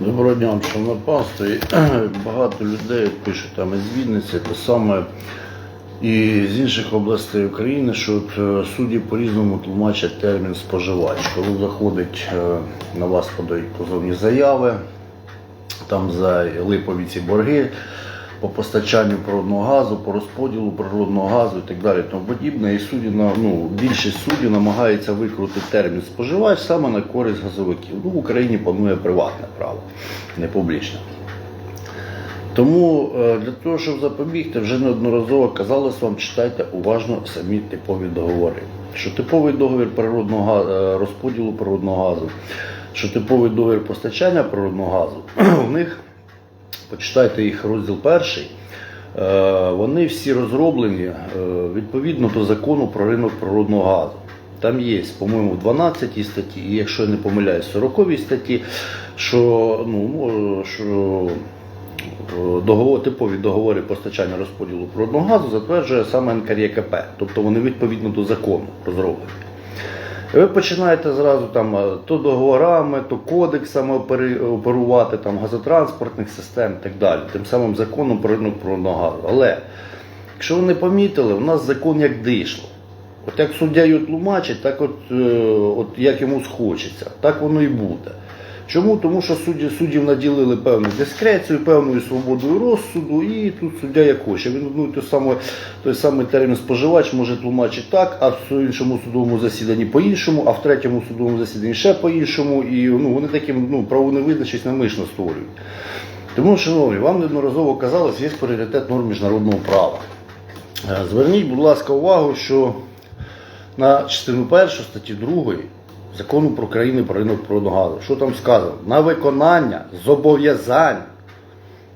Доброго дня, шановне панство. Багато людей пишуть там із Вінниці, те саме і з інших областей України, що от е, судді по-різному тлумачать термін споживач. Коли заходить е, на вас подають позовні заяви, там за липові ці борги по постачанню природного газу, по розподілу природного газу і так далі. Тому подібне. І судді на ну, більшість суддів намагається викрути термін споживач саме на користь газовиків. Ну, в Україні панує приватне право, не публічне. Тому е, для того, щоб запобігти, вже неодноразово казалось вам, читайте уважно самі типові договори. Що типовий договір природного га- е, розподілу природного газу, що типовий договір постачання природного газу, в них почитайте їх розділ перший. е, Вони всі розроблені е, відповідно до закону про ринок природного газу. Там є, по-моєму, в 12 статті, і якщо я не помиляюсь, в 40 статті, що, ну, що е, договор, типові договори постачання розподілу природного газу затверджує саме НКРЄКП, тобто вони відповідно до закону розроблені. І ви починаєте зразу там е, то договорами, то кодексами оперувати, там, газотранспортних систем і так далі, тим самим законом про ринок природного газу. Але якщо ви не помітили, у нас закон як дишло. От як суддя його тлумачить, так от, е, от як йому схочеться, так воно і буде. Чому? Тому що судді, суддів наділили певну дискрецію, певною свободою розсуду, і тут суддя як хоче. Він ну, той, самий, той самий термін споживач може тлумачити так, а в іншому судовому засіданні по-іншому, а в третьому судовому засіданні ще по-іншому. І ну, вони таким ну, правову невизначеність намисно створюють. Тому, шановні, вам неодноразово казалось, є пріоритет норм міжнародного права. Е, Зверніть, будь ласка, увагу, що на частину першу статті 2 закону про країни про ринок природного газу. Що там сказано? На виконання зобов'язань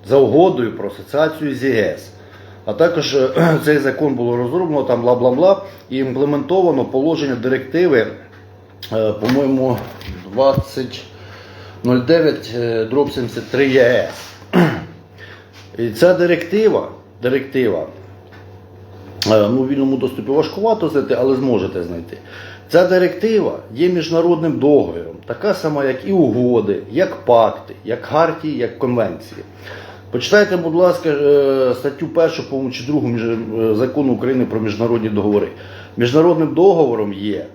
за угодою про асоціацію з ЄС. А також е, цей закон було розроблено там бла-бла-бла і імплементовано положення директиви, е, по-моєму, 2009 е, 73 ЄС. І ця директива, директива Е, Ну, вільному доступі важкувато знайти, але зможете знайти. Ця директива є міжнародним договіром, така сама, як і угоди, як пакти, як хартії, як конвенції. Почитайте, будь ласка, е, статтю 1 по-моєму, чи 2 між- е, закону України про міжнародні договори. Міжнародним договором є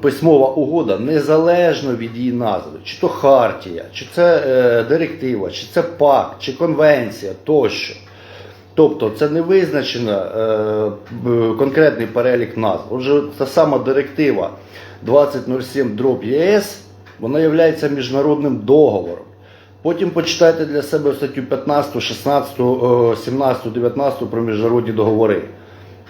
письмова угода незалежно від її назви, чи то хартія, чи це е, директива, чи це пакт, чи конвенція тощо. Тобто це не визначено е, конкретний перелік назв. Отже, та сама директива 2007 дроб ЄС, вона є міжнародним договором. Потім почитайте для себе статтю 15, 16, е, 17, 19 про міжнародні договори.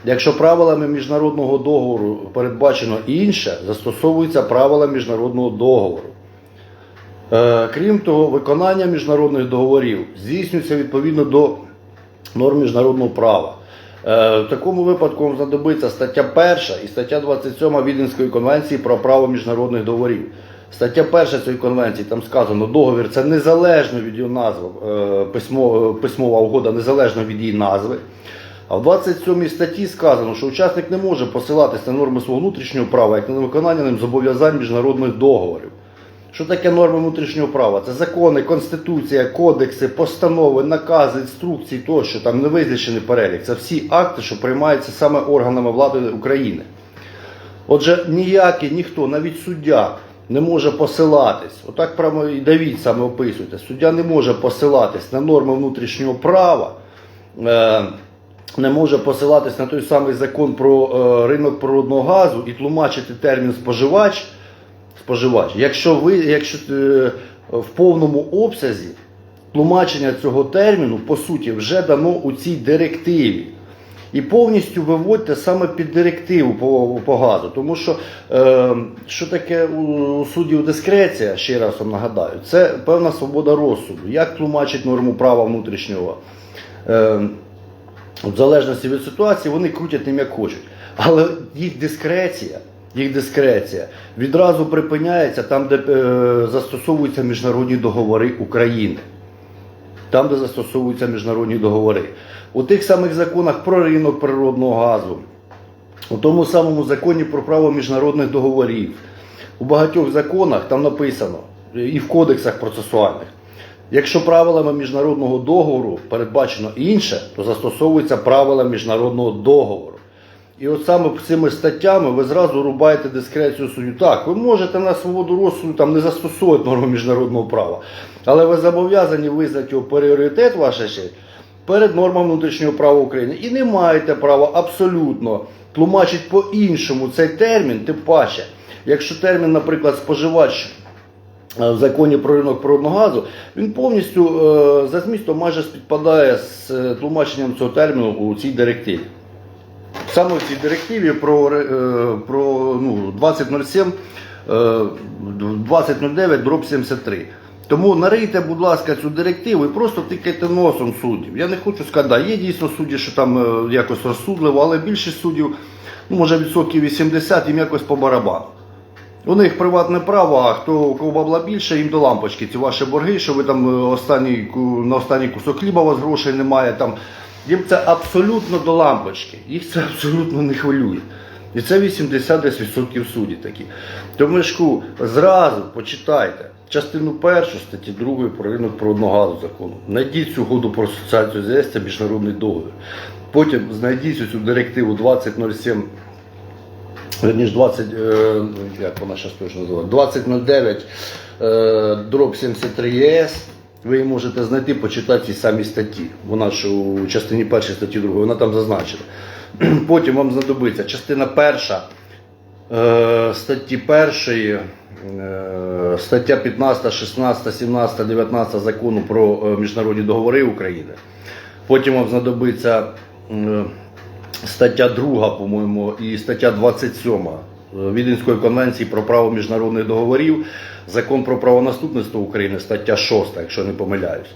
Якщо правилами міжнародного договору передбачено інше, застосовуються правила міжнародного договору. Е, Крім того, виконання міжнародних договорів здійснюється відповідно до норм міжнародного права. Е, В такому випадку вам знадобиться стаття 1 і стаття 27 Віденської конвенції про право міжнародних договорів. Стаття 1 цієї конвенції там сказано, договір це незалежно від її назви, е, письмо- письмова угода незалежно від її назви. А в 27 статті сказано, що учасник не може посилатися на норми свого внутрішнього права, як на виконання ним зобов'язань міжнародних договорів. Що таке норми внутрішнього права? Це закони, конституція, кодекси, постанови, накази, інструкції тощо, там не визначений перелік. Це всі акти, що приймаються саме органами влади України. Отже, ніякий ніхто, навіть суддя, не може посилатись. Отак прямо і Давід саме описуєте. Суддя не може посилатись на норми внутрішнього права, е, не може посилатись на той самий закон про е, ринок природного газу і тлумачити термін споживач споживач. Якщо ви, якщо е, в повному обсязі тлумачення цього терміну, по суті, вже дано у цій директиві. І повністю виводьте саме під директиву по, по газу. Тому що е, що таке у, у суддів дискреція, ще раз вам нагадаю, це певна свобода розсуду. Як тлумачить норму права внутрішнього? Е, в залежності від ситуації вони крутять ним як хочуть. Але їх дискреція, їх дискреція відразу припиняється там, де е, застосовуються міжнародні договори України. Там, де застосовуються міжнародні договори. У тих самих законах про ринок природного газу, у тому самому законі про право міжнародних договорів. У багатьох законах там написано, і в кодексах процесуальних, Якщо правилами міжнародного договору передбачено інше, то застосовуються правила міжнародного договору. І от саме цими статтями ви зразу рубаєте дискрецію суддю. Так, ви можете на свободу розсуду там не застосовувати норму міжнародного права, але ви зобов'язані визнати його пріоритет, ваша честь, перед нормами внутрішнього права України. І не маєте права абсолютно тлумачити по-іншому цей термін, тим паче, якщо термін, наприклад, споживач е, в законі про ринок природного газу, він повністю е, за змістом майже співпадає з е, тлумаченням цього терміну у цій директиві. Саме в цій директиві про, е, про ну, 2007, е, 2009 дроб 73. Тому нарийте, будь ласка, цю директиву і просто тикайте носом суддів. Я не хочу сказати, є дійсно судді, що там е, якось розсудливо, але більшість суддів, ну, може відсотків 80, їм якось по барабану. У них приватне право, а хто у кого бабла більше, їм до лампочки. Ці ваші борги, що ви там е, останній, на останній кусок хліба у вас грошей немає. Там. Їм це абсолютно до лампочки. Їх це абсолютно не хвилює. І це 80% судді такі. Тому шку, зразу почитайте частину першу статті 2 про ринок природного газу закону. Знайдіть цю угоду про асоціацію ЗС, це міжнародний договір. Потім знайдіть цю директиву 2007 Верніш 20, е, як вона зараз точно називає, 2009 е, дроб 73 ЄС. Ви її можете знайти, почитати ці самі статті. Вона ж у частині першої статті другої, вона там зазначена. Потім вам знадобиться частина перша е, статті першої, е, стаття 15, 16, 17, 19 закону про е, міжнародні договори України. Потім вам знадобиться стаття 2, по-моєму, і стаття 27 Віденської конвенції про право міжнародних договорів, закон про правонаступництво України, стаття 6, якщо не помиляюсь.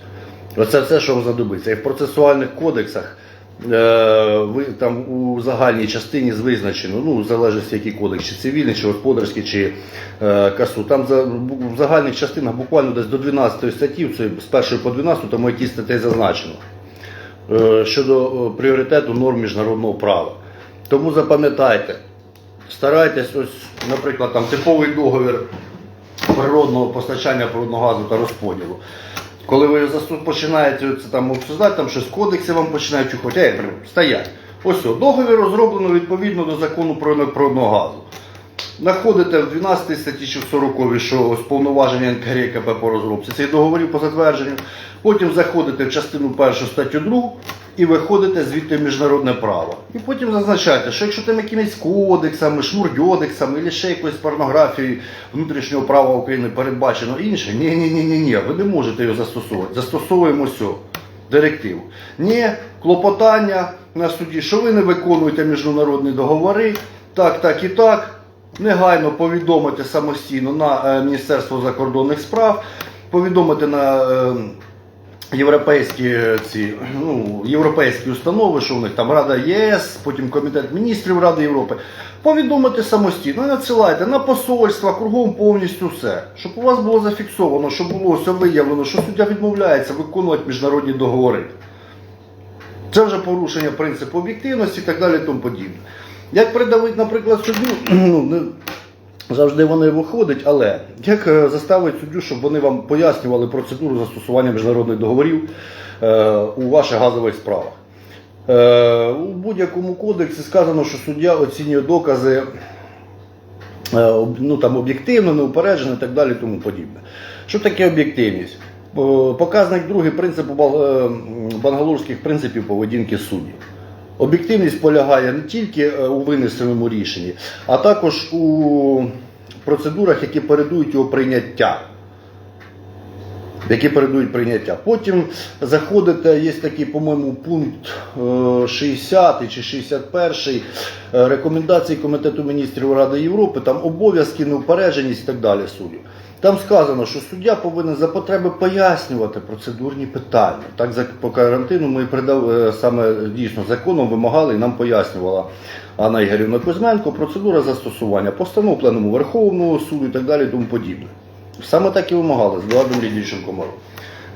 Оце все, що вам знадобиться. І в процесуальних кодексах е, ви там у загальній частині визначено, ну, в залежності який кодекс, чи цивільний, чи господарський, чи е, касу. Там в загальних частинах буквально десь до 12 статті, це з першої по 12, там які статей зазначено е, щодо пріоритету норм міжнародного права. Тому запам'ятайте, старайтесь, ось, наприклад, там типовий договір природного постачання природного газу та розподілу. Коли ви починаєте це там обсуждати, там щось кодекси вам починають чухати, я стоять. Ось о, договір розроблено відповідно до закону про природного газу. Знаходите в 12 статті чи в 40, що ось повноваження НКРКП по розробці цих договорів по затвердженню. Потім заходите в частину першу статтю 2 і виходите звідти в міжнародне право. І потім зазначаєте, що якщо там якимись кодексами, шмурдьодексами, або ще якоюсь порнографією внутрішнього права України передбачено інше, ні, ні, ні, ні, ні, ви не можете його застосовувати. Застосовуємо все. Директиву. Ні, клопотання на суді, що ви не виконуєте міжнародні договори, так, так і так. Негайно повідомити самостійно на е, Міністерство закордонних справ, повідомити на е, європейські е, ці ну, європейські установи, що у них там Рада ЄС, потім Комітет міністрів Ради Європи. Повідомити самостійно, надсилайте на посольства, кругом повністю все. Щоб у вас було зафіксовано, щоб було все виявлено, що суддя відмовляється виконувати міжнародні договори. Це вже порушення принципу об'єктивності і так далі тому подібне. Як придавити, наприклад, суддю, ну, не завжди вони виходять, але як е, заставити суддю, щоб вони вам пояснювали процедуру застосування міжнародних договорів е, у ваших газових справах? Е, у будь-якому кодексі сказано, що суддя оцінює докази е, ну, там, об'єктивно, неупереджено і так далі тому подібне. Що таке об'єктивність? Показник другий е, м, бангалорських принципів поведінки суддів. Об'єктивність полягає не тільки е, у винесеному рішенні, а також у процедурах, які передують його прийняття. Які передують прийняття. Потім заходите, є такий, по-моєму, пункт е, 60 чи 61 е, рекомендації Комітету міністрів Ради Європи, там обов'язки, неупередженість і так далі суддів. Там сказано, що суддя повинен за потреби пояснювати процедурні питання. Так за по карантину ми придав е, саме дійсно законом вимагали і нам пояснювала Анна Ігорівна Кузьменко процедура застосування постанов Пленуму Верховного суду і так далі тому подібне. Саме так і вимагали з Владом Лідійовичем Комаром.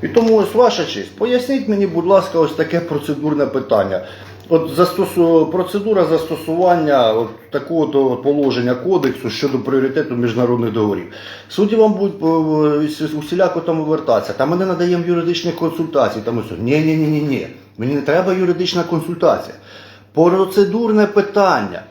І тому ось ваша честь, поясніть мені, будь ласка, ось таке процедурне питання. От застосу... процедура застосування от такого то положення кодексу щодо пріоритету міжнародних договорів. Судді вам будуть е, усіляко там вертатися. Та ми не надаємо юридичних консультацій. Там усе. Ні, ні, ні, ні, ні. Мені не треба юридична консультація. Процедурне питання.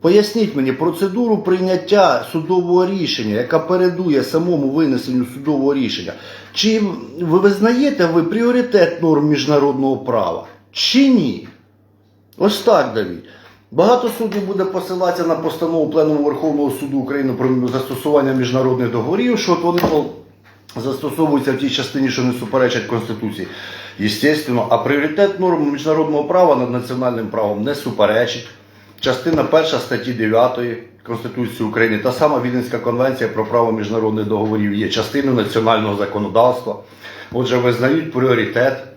Поясніть мені процедуру прийняття судового рішення, яка передує самому винесенню судового рішення. Чи ви визнаєте ви пріоритет норм міжнародного права? Чи ні? Ось так, Давід. Багато суддів буде посилатися на постанову Пленуму Верховного суду України про застосування міжнародних договорів, що от вони застосовуються в тій частині, що не суперечать Конституції. Єстественно, а пріоритет норм міжнародного права над національним правом не суперечить. Частина 1 статті 9 Конституції України, та сама Віденська конвенція про право міжнародних договорів є частиною національного законодавства. Отже, визнають пріоритет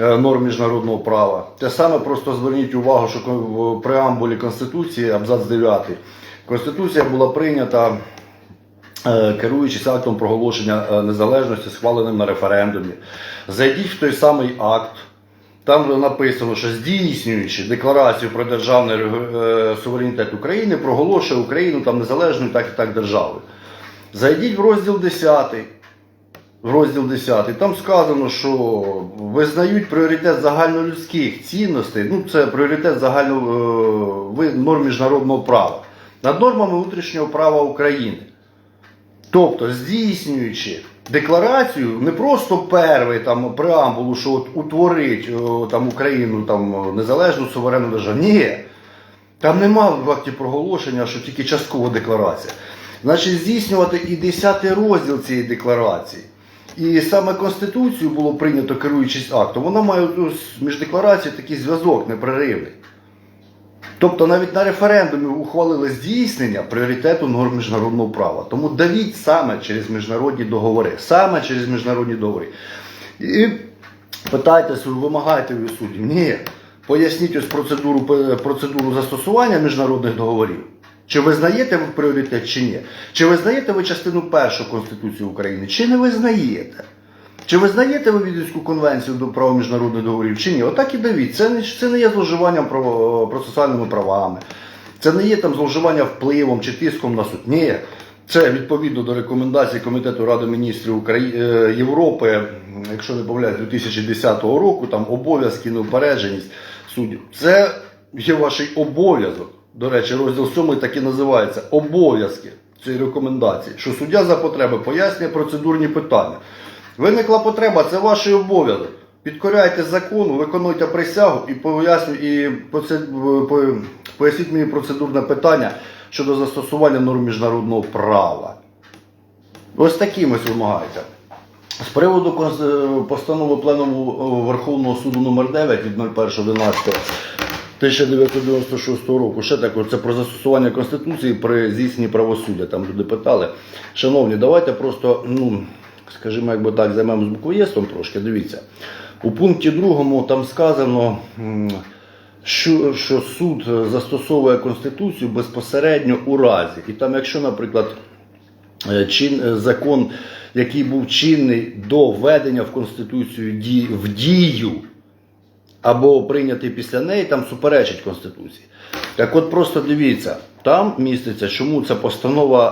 норм міжнародного права. Те саме просто зверніть увагу, що в преамбулі Конституції, абзац 9, Конституція була прийнята е, керуючись актом проголошення е, незалежності, схваленим на референдумі. Зайдіть в той самий акт. Там написано, що здійснюючи декларацію про державний е, суверенітет України, проголошує Україну там незалежною так і так державою. Зайдіть в розділ 10. Розділ 10. Там сказано, що визнають пріоритет загальнолюдських цінностей. Ну, це пріоритет загально, е, норм міжнародного права над нормами внутрішнього права України. Тобто, здійснюючи декларацію, не просто перший там преамбулу, що от утворить о, там Україну там незалежну суверенну державу. Ні. Там нема в акті проголошення, що тільки часткова декларація. Значить, здійснювати і 10 розділ цієї декларації. І саме Конституцію було прийнято керуючись актом. Вона має між декларацією такий зв'язок непреривний. Тобто навіть на референдумі ухвалили здійснення пріоритету норм міжнародного права. Тому давіть саме через міжнародні договори. Саме через міжнародні договори. І питайте, вимагайте від суддів. Ні. Поясніть ось процедуру, процедуру застосування міжнародних договорів. Чи визнаєте ви пріоритет, чи ні? Чи визнаєте ви частину першу Конституції України, чи не визнаєте? Чи визнаєте ви Віденську конвенцію до права міжнародних договорів чи ні? Отак і давіть. Це не, це не є зловживанням процесуальними правами. Це не є там зловживання впливом чи тиском на суд. Ні. Це відповідно до рекомендацій Комітету Ради міністрів Украї... е, Європи, якщо не помиляюсь, 2010 року, там обов'язки, неупередженість суддів. Це є ваш обов'язок. До речі, розділ 7 так і називається обов'язки цієї рекомендації, що суддя за потреби пояснює процедурні питання. Виникла потреба, це ваш обов'язок. Підкоряйте закону, виконуйте присягу і поясню, і поясніть мені процедурне питання щодо застосування норм міжнародного права. Ось таким ось вимагаєте. З приводу постанови Пленуму е, Верховного суду номер 9 від 01.11.1996 року, ще також це про застосування Конституції при здійсненні правосуддя. Там люди питали. Шановні, давайте просто, ну, скажімо, якби так, займемось буквоєстом трошки. Дивіться. У пункті другому там сказано, що, що суд застосовує Конституцію безпосередньо у разі. І там, якщо, наприклад, е, чин, е, закон, який був чинний до введення в Конституцію в дію, або прийнятий після неї, там суперечить Конституції. Так от просто дивіться, там міститься, чому ця постанова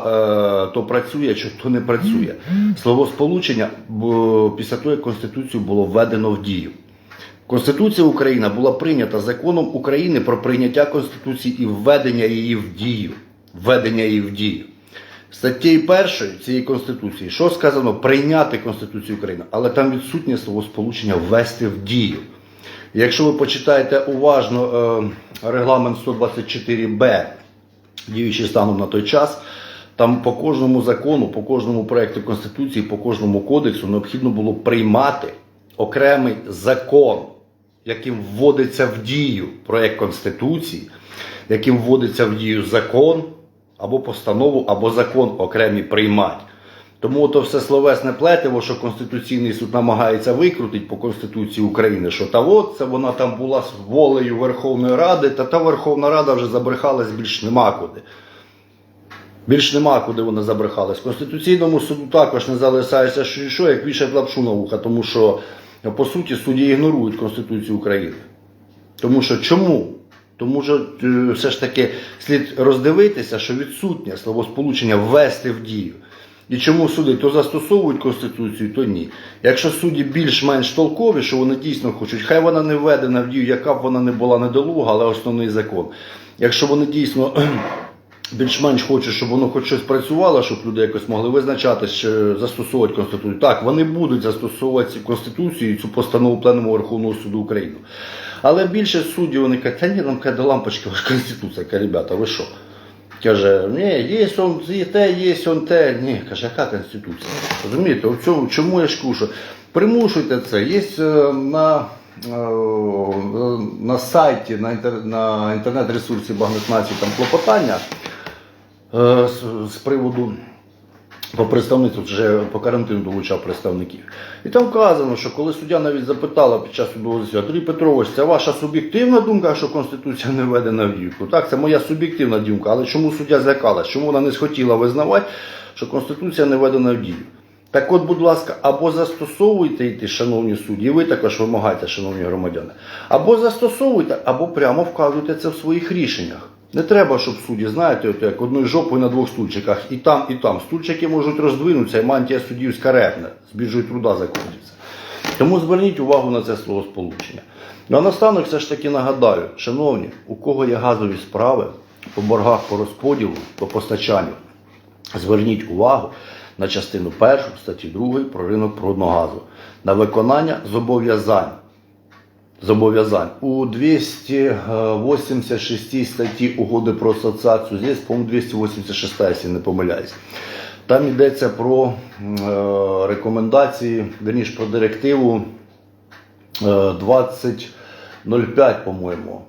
е, то працює, чи то не працює. Словосполучення бо, після того, як Конституцію було введено в дію. Конституція України була прийнята законом України про прийняття Конституції і введення її в дію. Введення її в дію. Статтєю першої цієї Конституції, що сказано прийняти Конституцію України, але там відсутнє словосполучення ввести в дію. Якщо ви почитаєте уважно е, регламент 124б, діючий станом на той час, там по кожному закону, по кожному проєкту Конституції, по кожному кодексу необхідно було приймати окремий закон, яким вводиться в дію проєкт Конституції, яким вводиться в дію закон або постанову, або закон окремі приймати. Тому то все словесне плетиво, що Конституційний суд намагається викрутити по Конституції України, що та от це вона там була з волею Верховної Ради, та та Верховна Рада вже забрехалась більш нема куди. Більш нема куди вона забрехалась. Конституційному суду також не залишається що, і що як вішать лапшу на вуха, тому що по суті судді ігнорують Конституцію України. Тому що чому? Тому що е, все ж таки слід роздивитися, що відсутнє словосполучення ввести в дію. І чому суди то застосовують Конституцію, то ні. Якщо судді більш-менш толкові, що вони дійсно хочуть, хай вона не введена в дію, яка б вона не була недолуга, але основний закон. Якщо вони дійсно більш-менш хочуть, щоб воно хоч щось працювало, щоб люди якось могли визначати, що застосовувати Конституцію. Так, вони будуть застосовувати Конституцію і цю постанову Пленуму Верховного суду України. Але більше суддів вони кажуть, та ні, нам каже, до лампочки, ваша Конституція, каже, ребята, ви що? Каже, ні, є он є те, є он те. Ні, каже, яка Конституція? Розумієте, в цьому, чому я ж кушу? Примушуйте це. Є е, на, е, на сайті, на, на інтернет-ресурсі Багнет там клопотання е, з, з приводу по представництву вже по карантину долучав представників. І там вказано, що коли суддя навіть запитала під час судового Андрій Петрович, це ваша суб'єктивна думка, що Конституція не введена в дію? Так, це моя суб'єктивна думка, але чому суддя злякалась? Чому вона не схотіла визнавати, що Конституція не введена в дію? Так от, будь ласка, або застосовуйте йти, шановні судді, і ви також вимагайте, шановні громадяни, або застосовуйте, або прямо вказуйте це в своїх рішеннях. Не треба, щоб судді, знаєте, от як одною жопою на двох стульчиках, і там, і там. Стульчики можуть роздвинутися, і мантія суддівська репне, з біржою труда закончиться. Тому зверніть увагу на це словосполучення. Ну а наостанок все ж таки нагадаю, шановні, у кого є газові справи по боргах по розподілу, по постачанню, зверніть увагу на частину 1 статті 2 про ринок природного газу, на виконання зобов'язань. Зобов'язань у 286 статті угоди про асоціацію, здесь, по-моєму, 286, якщо не помиляюсь. Там йдеться про е, рекомендації, верніше про директиву е, 2005, по-моєму.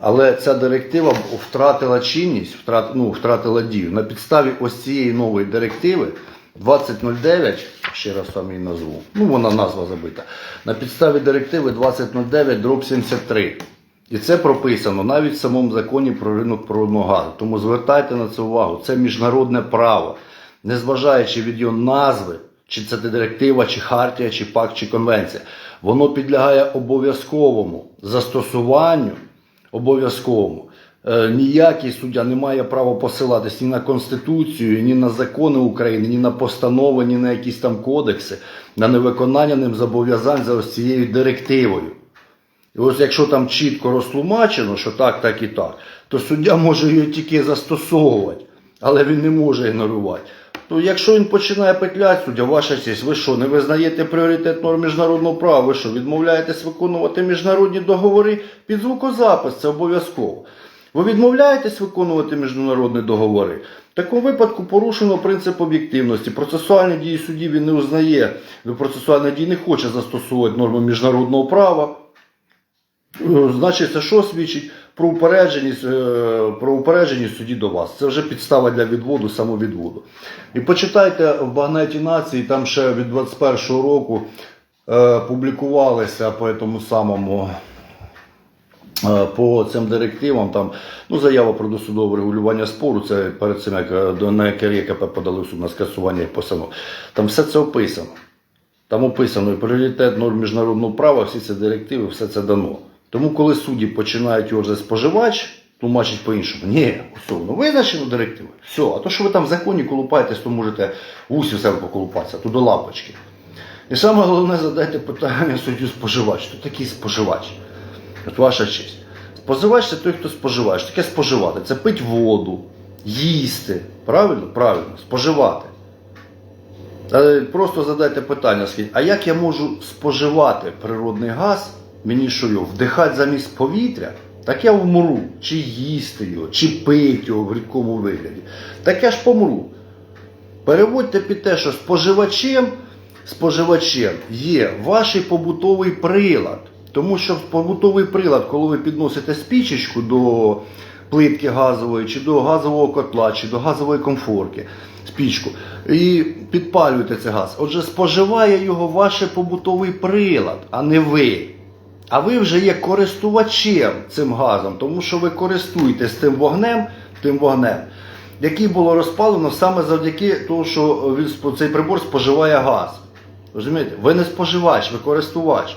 Але ця директива втратила чинність, втрат, ну, втратила дію. На підставі ось цієї нової директиви 2009, ще раз сам її назву, ну вона назва забита. На підставі директиви 2009 73. І це прописано навіть в самому законі про ринок природного газу. Тому звертайте на це увагу. Це міжнародне право, незважаючи від його назви, чи це директива, чи хартія, чи пакт, чи конвенція. Воно підлягає обов'язковому застосуванню, обов'язковому. Е, Ніякий суддя не має права посилатись ні на Конституцію, ні на закони України, ні на постанови, ні на якісь там кодекси, на невиконання ним зобов'язань за ось цією директивою. І ось якщо там чітко розтлумачено, що так, так і так, то суддя може її тільки застосовувати, але він не може ігнорувати. То якщо він починає петляти, суддя, ваша честь, ви що, не визнаєте пріоритет норм міжнародного права, ви що, відмовляєтесь виконувати міжнародні договори під звукозапис, це обов'язково. Ви відмовляєтесь виконувати міжнародні договори? В такому випадку порушено принцип об'єктивності. Процесуальні дії судді він не узнає, до процесуальної дії не хоче застосовувати норми міжнародного права. Е, Значить, це що свідчить про упередженість, е, про упередженість судді до вас. Це вже підстава для відводу, самовідводу. І почитайте в багнеті нації, там ще від 21-го року е, публікувалися по тому самому. Е, По цим директивам там ну заява про досудове регулювання спору. Це перед цим як е, на КРЄКП подали в суд на скасування їх постанов. Там все це описано. Там описано і пріоритет норм міжнародного права, всі ці директиви, все це дано. Тому, коли судді починають його вже споживач, тлумачить по-іншому. Ні, все, ну визначено директиви. Все, а то, що ви там в законі колупаєтесь, то можете в усі в себе поколупатися, то до лапочки. І саме головне задайте питання суддю споживач. Хто такий споживач? От ваша честь. Споживач це той, хто споживає. Що таке споживати? Це пить воду, їсти. Правильно? Правильно, споживати. Просто задайте питання, а як я можу споживати природний газ, мені що його, вдихати замість повітря? Так я вмру, чи їсти його, чи пити його в рідкому вигляді. Так я ж помру. Переводьте під те, що споживачем, споживачем є ваш побутовий прилад. Тому що побутовий прилад, коли ви підносите спічечку до плитки газової, чи до газового котла, чи до газової комфорки, спічку, і підпалюєте цей газ. Отже, споживає його ваш побутовий прилад, а не ви. А ви вже є користувачем цим газом, тому що ви користуєтесь тим вогнем, тим вогнем, який було розпалено саме завдяки тому, що цей прибор споживає газ. Розумієте? Ви не споживач, ви користувач.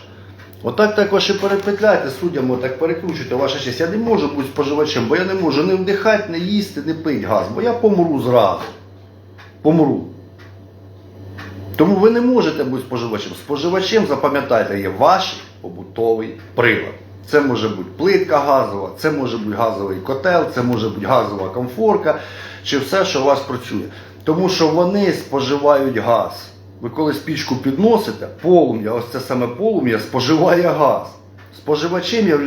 Отак також і перепетляйте суддям, отак перекручуйте ваша честь. Я не можу бути споживачем, бо я не можу не вдихати, не їсти, не пити газ, бо я помру зразу. Помру. Тому ви не можете бути споживачем. Споживачем, запам'ятайте, є ваш побутовий прилад. Це може бути плитка газова, це може бути газовий котел, це може бути газова комфорка, чи все, що у вас працює. Тому що вони споживають газ. Ви коли спічку підносите, полум'я, ось це саме полум'я споживає газ. Споживачем є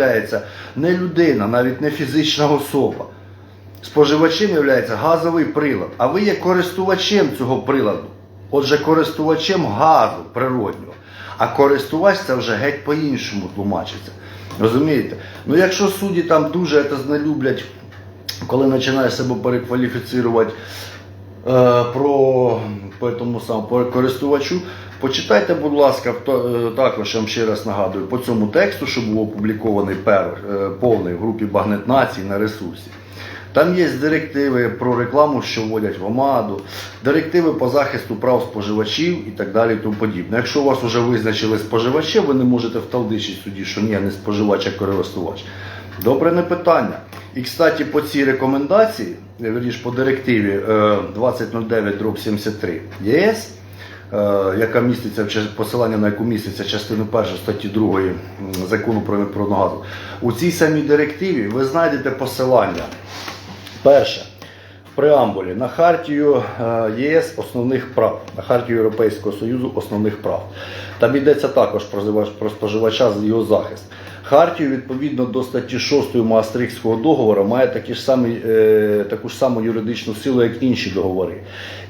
не людина, навіть не фізична особа. Споживачем є газовий прилад, а ви є користувачем цього приладу. Отже, користувачем газу природнього. А користувач це вже геть по-іншому тлумачиться. Розумієте? Ну якщо судді там дуже це не люблять, коли починаєш себе перекваліфіцірувати е, про по тому самому користувачу, почитайте, будь ласка, е, також я вам ще раз нагадую, по цьому тексту, що був опублікований пер, е, повний в групі Багнет Націй на ресурсі. Там є директиви про рекламу, що вводять в ОМАДу, директиви по захисту прав споживачів і так далі. І тому подібне. Якщо у вас вже визначили споживача, ви не можете вталдичити суді, що ні, не споживач, а користувач. Добре не питання. І, кстати, по цій рекомендації, е, по директиві е, 2009 73 ЄС, е, яка міститься в посилання на яку міститься частину 1 статті 2 закону про природного газу. У цій самій директиві ви знайдете посилання. Перше. Преамбулі на хартію е, ЄС основних прав, на хартію Європейського Союзу основних прав. Там йдеться також про, споживача його захист. Хартію відповідно до статті 6 Маастрихтського договору має такі ж самі, е, таку ж саму юридичну силу, як інші договори.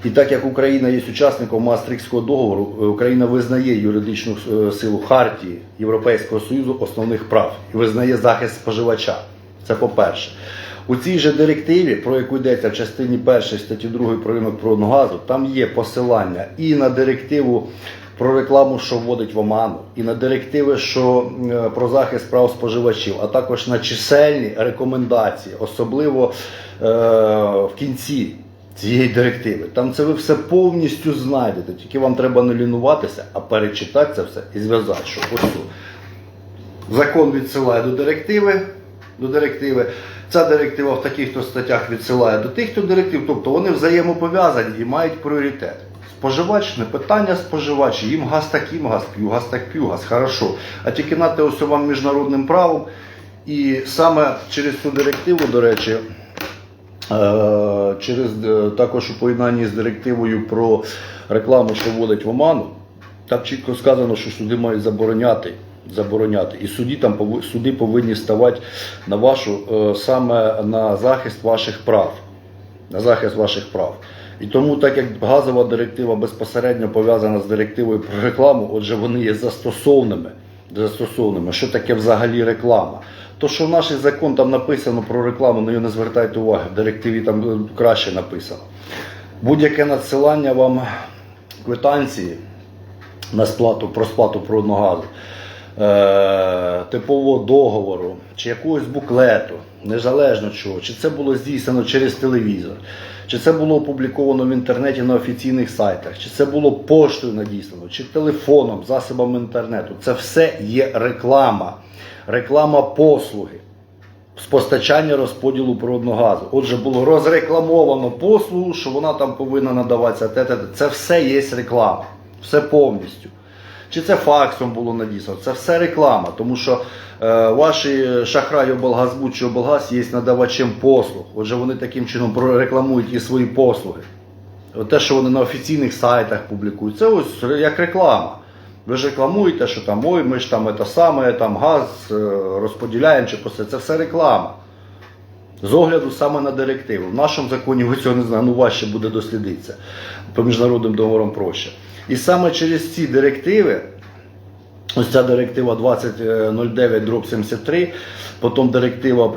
І так як Україна є учасником Маастрихтського договору, е, Україна визнає юридичну е, силу Хартії Європейського Союзу основних прав і визнає захист споживача. Це по-перше. У цій же директиві, про яку йдеться в частині 1 статті 2 про ринок природного газу, там є посилання і на директиву про рекламу, що вводить в оману, і на директиви, що е, про захист прав споживачів, а також на чисельні рекомендації, особливо е, в кінці цієї директиви. Там це ви все повністю знайдете. Тільки вам треба не лінуватися, а перечитати це все і зв'язати, що ось. Закон відсилає до директиви. До директиви. Ця директива в таких-то статтях відсилає до тих-то директив, тобто вони взаємопов'язані і мають пріоритет. Споживач, не питання споживач, їм газ так їм газ п'ю, газ так п'ю, газ, хорошо. А тільки нате ось вам міжнародним правом. І саме через цю директиву, до речі, Е, через е, також у поєднанні з директивою про рекламу, що вводить в оману, там чітко сказано, що суди мають забороняти. Забороняти. І суді там суди повинні ставати на вашу е, саме на захист ваших прав. На захист ваших прав. І тому, так як газова директива безпосередньо пов'язана з директивою про рекламу, отже, вони є застосовними. Застосовними. Що таке взагалі реклама? То, що в наш закон там написано про рекламу, на нього не звертайте уваги, в директиві там е, краще написано. Будь-яке надсилання вам квитанції на сплату про сплату природного газу, е, типового договору чи якогось буклету, незалежно чого, чи це було здійснено через телевізор, чи це було опубліковано в інтернеті на офіційних сайтах, чи це було поштою надіслано, чи телефоном, засобами інтернету. Це все є реклама, реклама послуги з постачання розподілу природного газу. Отже, було розрекламовано послугу, що вона там повинна надаватися. Це все є реклама. Все повністю. Чи це факсом було надіслано? Це все реклама, тому що е, ваші шахраї облгазбуд чи облгаз є надавачем послуг. Отже, вони таким чином прорекламують і свої послуги. От те, що вони на офіційних сайтах публікують, це ось як реклама. Ви ж рекламуєте, що там ой, ми ж там це саме, там газ е, розподіляємо чи посе. Це все реклама. З огляду саме на директиву. В нашому законі ви цього не знаєте, ну важче буде дослідитися. По міжнародним договорам проще. І саме через ці директиви, ось ця директива 2009 дроб 73, потім директива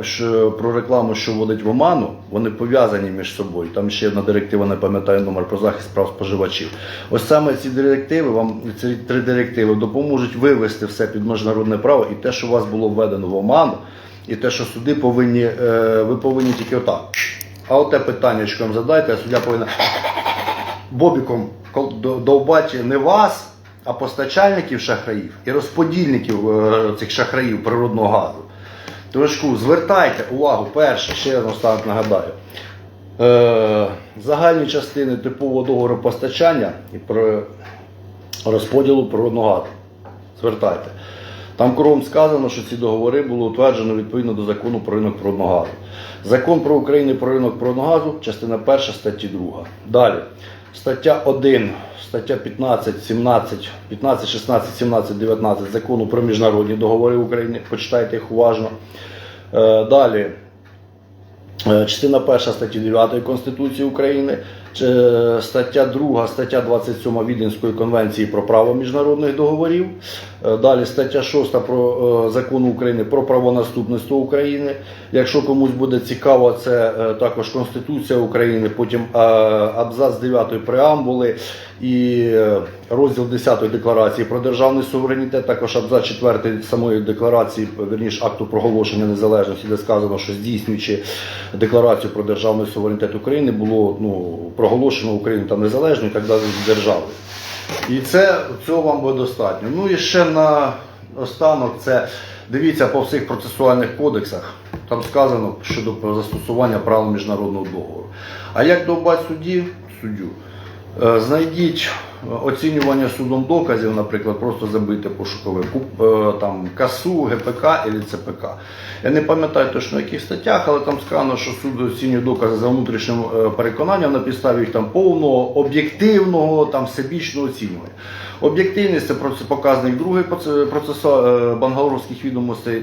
про рекламу, що вводить в оману, вони пов'язані між собою. Там ще одна директива, не пам'ятаю номер про захист прав споживачів. Ось саме ці директиви, вам ці три директиви допоможуть вивести все під міжнародне право і те, що у вас було введено в оману, і те, що суди повинні, е, ви повинні тільки отак. А оте питання вам задайте, а суддя повинен бобіком кол- не вас, а постачальників шахраїв і розподільників е, цих шахраїв природного газу. Трошку звертайте увагу, перше, ще раз останок нагадаю. Е, загальні частини типового договору постачання і про розподілу природного газу. Звертайте. Там кругом сказано, що ці договори було утверджено відповідно до закону про ринок природного газу. Закон про Україну про ринок природного газу, частина 1 статті 2. Далі. Стаття 1, стаття 15, 17, 15, 16, 17, 19 закону про міжнародні договори України. Почитайте їх уважно. Е, Далі. Е, Частина 1 статті 9 Конституції України, е, стаття 2, стаття 27 Віденської конвенції про право міжнародних договорів. Е, Далі стаття 6 про е, закону України про правонаступництво України. Якщо комусь буде цікаво, це е, також Конституція України, потім абзац 9 преамбули і розділ 10 декларації про державний суверенітет, також абзац 4 самої декларації, верніше акту проголошення незалежності, де сказано, що здійснюючи декларацію про державний суверенітет України, було ну, проголошено Україну там незалежною так далі державою. І це цього вам буде достатньо. Ну і ще на останок це дивіться по всіх процесуальних кодексах. Там сказано щодо застосування правил міжнародного договору. А як довбати судді, суддю? Е, Знайдіть оцінювання судом доказів, наприклад, просто забити пошуковик, куп- е, там КАСУ, ГПК або ЦПК. Я не пам'ятаю точно в яких статтях, але там сказано, що суд оцінює докази за внутрішнім е, переконанням на підставі їх там повного, об'єктивного, там всебічно оцінює. Об'єктивність це показник другий проц- процесу е, бангалорських відомостей,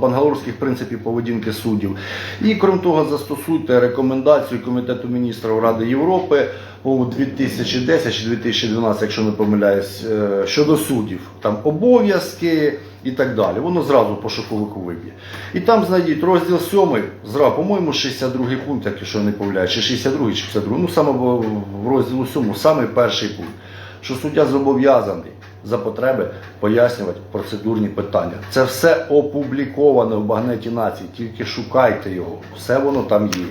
бангалорських принципів поведінки суддів. І крім того, застосуйте рекомендацію Комітету міністрів Ради Європи по 2010 чи 2012, якщо не помиляюсь, е, щодо суддів. Там обов'язки і так далі. Воно зразу по шоковику виб'є. І там знайдіть розділ 7, зразу, по-моєму, 62 пункт, якщо не помиляюсь, чи 62 чи 52, ну саме в в розділу 7, саме перший пункт що суддя зобов'язаний за потреби пояснювати процедурні питання. Це все опубліковане в багнеті нації, тільки шукайте його, все воно там є.